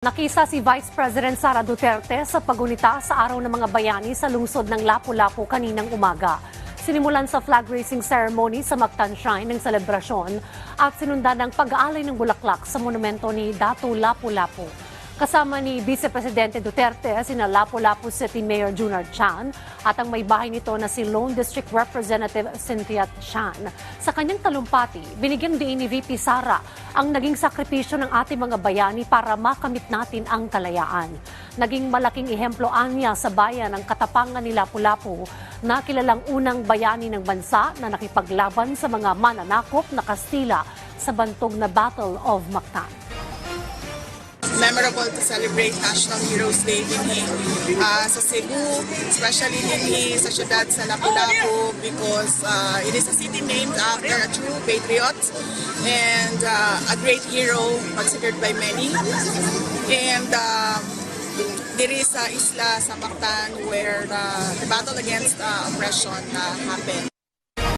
Nakisa si Vice President Sara Duterte sa pagunita sa Araw ng mga Bayani sa lungsod ng Lapu-Lapu kaninang umaga. Sinimulan sa flag raising ceremony sa Mactan Shrine ng selebrasyon at sinundan ng pag-aalay ng bulaklak sa monumento ni Datu Lapu-Lapu. Kasama ni Vice Presidente Duterte, sina Lapu-Lapu City Mayor Junard Chan at ang may bahay nito na si Lone District Representative Cynthia Chan. Sa kanyang talumpati, binigyan din ni VP Sara ang naging sakripisyo ng ating mga bayani para makamit natin ang kalayaan. Naging malaking ehemplo anya sa bayan ang katapangan ni Lapu-Lapu na kilalang unang bayani ng bansa na nakipaglaban sa mga mananakop na Kastila sa bantog na Battle of Mactan. Memorable to celebrate National Heroes Day din uh, sa Cebu, especially din sa syudad sa Lapu-Lapu because uh, it is a city named after a true patriot and uh, a great hero considered by many. And uh, there is a isla sa Mactan where the, the battle against uh, oppression uh, happened.